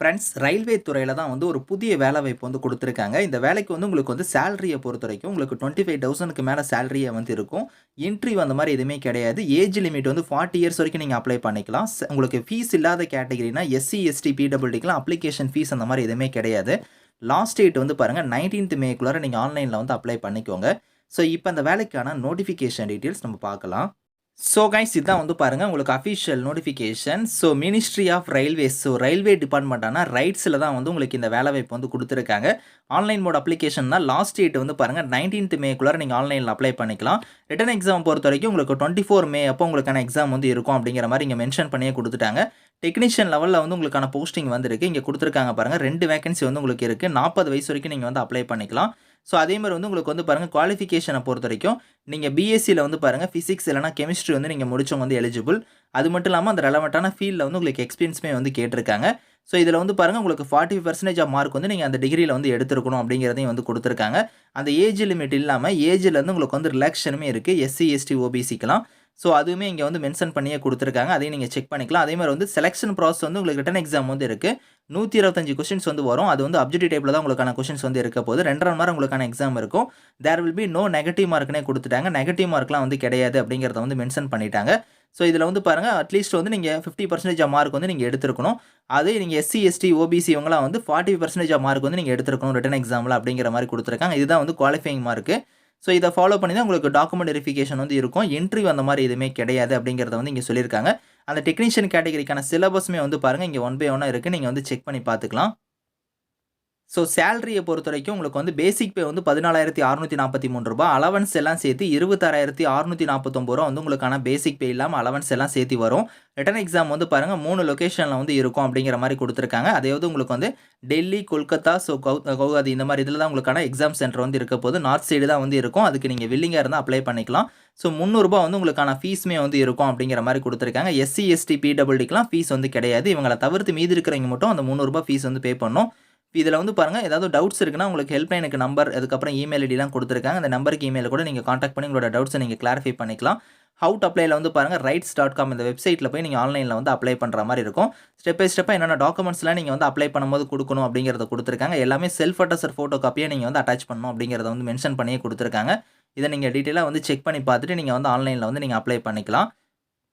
Friends railway துறையில் தான் வந்து ஒரு புதிய வேலை வாய்ப்பு வந்து கொடுத்துருக்காங்க. இந்த வேலைக்கு வந்து உங்களுக்கு வந்து சேலரியை பொறுத்த வரைக்கும் உங்களுக்கு டுவெண்ட்டி ஃபைவ் தௌசண்ட்க்கு மேலே சேலரியை வந்து இருக்கும். இன்ட்ரிவ் அந்த மாதிரி எதுவுமே கிடையாது. ஏஜ் லிமிட் வந்து ஃபார்ட்டி இயர்ஸ் வரைக்கும் நீங்கள் அப்ளை பண்ணிக்கலாம். உங்களுக்கு ஃபீஸ் இல்லாத கேட்டகரினா எஸ்சி எஸ்டி பிடபிள்டிக்கெலாம் அப்ளிகேஷன் ஃபீஸ் அந்த மாதிரி எதுவுமே கிடையாது. லாஸ்ட் டேட் வந்து பாருங்கள் நைன்டீன்த் மேக்குள்ளார நீங்கள் ஆன்லைனில் வந்து அப்ளை பண்ணிக்கோங்க. ஸோ இப்போ அந்த வேலைக்கான நோட்டிஃபிகேஷன் டீட்டெயில்ஸ் நம்ம பார்க்கலாம். ஸோ கைஸ் இதான் வந்து பாருங்கள் உங்களுக்கு official notification so ministry of railways so railway டிபார்ட்மெண்ட்டான ரைட்ஸில் தான் வந்து உங்களுக்கு இந்த வேலை வாய்ப்பு வந்து கொடுத்துருக்காங்க. ஆன்லைன் மோட் அப்ளிகேஷன் தான் லாஸ்ட் டேட் வந்து பாருங்கள் நைன்டீன்த் மேக்குள்ளார நீங்கள் ஆன்லைனில் அப்ளை பண்ணிக்கலாம். ரிட்டன் எக்ஸாம் பொறுத்த வரைக்கும் உங்களுக்கு டுவெண்ட்டி ஃபோர் மே அப்போ உங்களுக்கான எக்ஸாம் வந்து இருக்கும் அப்படிங்கிற மாதிரி இங்கே மென்ஷன் பண்ணியே கொடுத்துட்டாங்க. டெக்னீஷியன் லெவலில் வந்து உங்களுக்கான போஸ்டிங் வந்துருக்கு. இங்கே கொடுத்துருக்காங்க பாருங்கள் ரெண்டு வேகன்சி வந்து உங்களுக்கு இருக்குது நாற்பது வயசு வரைக்கும் நீங்கள் வந்து அப்ளை பண்ணிக்கலாம். ஸோ அதே மாதிரி வந்து உங்களுக்கு வந்து பாருங்கள் குவாலிஃபிகேஷனை பொறுத்த வரைக்கும் நீங்கள் பிஎஸ்சியில் வந்து பாருங்கள் ஃபிசிக்ஸ் இல்லைனா கெமிஸ்ட்ரி வந்து நீங்கள் முடிச்சவங்க வந்து எலிஜிபிள் அது மட்டும் இல்லாமல் அந்த ரெலவெண்ட்டான ஃபீல்டில் வந்து உங்களுக்கு எக்ஸ்பீரியன்ஸுமே வந்து கேட்டிருக்காங்க. ஸோ இதில் வந்து பாருங்கள் உங்களுக்கு ஃபார்ட்டி பர்சன்டேஜ் ஆஃப் மார்க் வந்து நீங்கள் அந்த டிகிரியில் வந்து எடுத்துருக்கணும் அப்படிங்கிறதையும் வந்து கொடுத்துருக்காங்க. அந்த ஏஜ் லிமிட் இல்லாமல் ஏஜில் வந்து உங்களுக்கு வந்து ரிலாக்ஷனுமே இருக்குது எஸ்சி எஸ்டி ஓபிசிக்கெலாம் ஸோ அதுவுமே இங்கே வந்து மென்ஷன் பண்ணியே கொடுத்துருக்காங்க. அதையும் நீங்கள் செக் பண்ணிக்கலாம். அதே மாதிரி வந்து செலெக்ஷன் ப்ராசஸ் வந்து உங்களுக்கு ரிட்டன் எக்ஸாம் வந்து இருக்குது நூற்றி இருபத்தஞ்சு கொஸ்டின்ஸ் வந்து வரும். அது வந்து அப்ஜெக்டிவ் டைப்பில் தான் உங்களுக்கான கொஸ்டின்ஸ் வந்து இருக்க போது ரெண்டரை மாதிரி உங்களுக்கான எக்ஸாம் இருக்கும். There will be no negative மார்க்னே கொடுத்துட்டாங்க. நெகட்டிவ் மார்க்லாம் வந்து கிடையாது அப்படிங்கிறத வந்து மென்ஷன் பண்ணிட்டாங்க. ஸோ இதில் வந்து பாருங்கள் அட்லீஸ்ட் வந்து நீங்கள் ஃபிஃப்டி பர்சன்டேஜ் மார்க் வந்து நீங்கள் எடுத்துருக்கணும். அதே நீங்கள் எஸ்சி எஸ்டி ஓபிசி இவங்களாம் வந்து ஃபார்ட்டி பர்சன்டேஜ் மார்க் வந்து நீங்கள் எடுத்துருக்கணும் ரிட்டன் எக்ஸாமில் அப்படிங்கிற மாதிரி கொடுத்துருக்காங்க. இதுதான் வந்து குவாலிஃபைங் மார்க்கு ஸோ இதை ஃபாலோ பண்ணி தான் உங்களுக்கு டாக்குமெண்ட் வெரிஃபிகேஷன் வந்து இருக்கும். இன்டர்வியூ அந்த மாதிரி எதுவுமே கிடையாது அப்படிங்கிறத வந்து இங்கே சொல்லியிருக்காங்க. அந்த டெக்னீஷியன் கேட்டகரிக்கான சிலபஸுமே வந்து பாருங்கள் இங்கே ஒன் பை ஒன்னாக இருக்குது நீங்கள் வந்து செக் பண்ணி பார்த்துக்கலாம். ஸோ சேலரியை பொறுத்த வரைக்கும் உங்களுக்கு வந்து பேசிக் பே வந்து பதினாலாயிரத்தி அறுநூற்றி நாற்பத்தி மூணு ரூபாய். அலவன்ஸ் எல்லாம் சேர்த்து இருபத்தாறாயிரத்தி அறுநூற்றி நாற்பத்தொம்பது ரூபா வந்து உங்களுக்கான பேசிக் பே இல்லாமல் அலவன்ஸ் எல்லாம் சேர்த்து வரும். ரிட்டன் எக்ஸாம் வந்து பாருங்கள் மூணு லொக்கேஷனில் வந்து இருக்கும் அப்படிங்கிற மாதிரி கொடுத்துருக்காங்க. அதாவது உங்களுக்கு வந்து டெல்லி கொல்கத்தா ஸோ கவுகாதி இந்த மாதிரி இதில் தான் உங்களுக்கான எக்ஸாம் சென்டர் வந்து இருக்க போது நார்த் சைடு தான் வந்து இருக்கும். அதுக்கு நீங்கள் வில்லிங்காக இருந்தால் அப்ளை பண்ணிக்கலாம். ஸோ முந்நூறுரூபா வந்து உங்களுக்கான ஃபீஸுமே வந்து இருக்கும் அப்படிங்கிற மாதிரி கொடுத்துருக்காங்க. எஸ்சி எஸ்டி பிடபிள்டிக்கெலாம் ஃபீஸ் வந்து கிடையாது. இவங்களை தவிர்த்து மீதி இருக்கிறவங்க மட்டும் அந்த முந்நூறுரூபா ஃபீஸ் வந்து பே இப்போ இதில் வந்து பாருங்கள் ஏதாவது டவுட்ஸ் இருக்குன்னா உங்களுக்கு ஹெல்ப்லைனுக்கு நம்பர் அதுக்கப்புறம் இமெயில் ஐடிலாம் கொடுத்துருக்காங்க. அந்த நம்பருக்கு இமெயில் கூட நீங்கள் காண்டாக்ட் பண்ணி உங்களோட டவுட்ஸை நீங்கள் கிளாரிஃபை பண்ணிக்கலாம். ஹவுட் அப்ளைல வந்து பாருங்கள் ரைட்ஸ் டாட் காம் இந்த வெப்சைட்டில் போய் நீங்கள் ஆன்லைனில் வந்து அப்ளை பண்ணுற மாதிரி இருக்கும். ஸ்டெப் பை ஸ்டெப்பாக என்னென்ன டாக்குமெண்ட்ஸ்லாம் நீங்கள் வந்து அப்ளை பண்ணும்போது கொடுக்கணும் அப்படிங்கிறத கொடுத்துருக்காங்க. எல்லாமே செல்ஃப் அட்டஸ்டர் ஃபோட்டோ காப்பியை நீங்கள் வந்து அட்டாச் பண்ணணும் அப்படிங்கிறத வந்து மென்ஷன் பண்ணியே கொடுத்துருக்காங்க. இதை நீங்கள் டீட்டெயிலாக வந்து செக் பண்ணி பார்த்துட்டு நீங்கள் வந்து ஆன்லைனில் வந்து நீங்கள் அப்ளை பண்ணிக்கலாம்.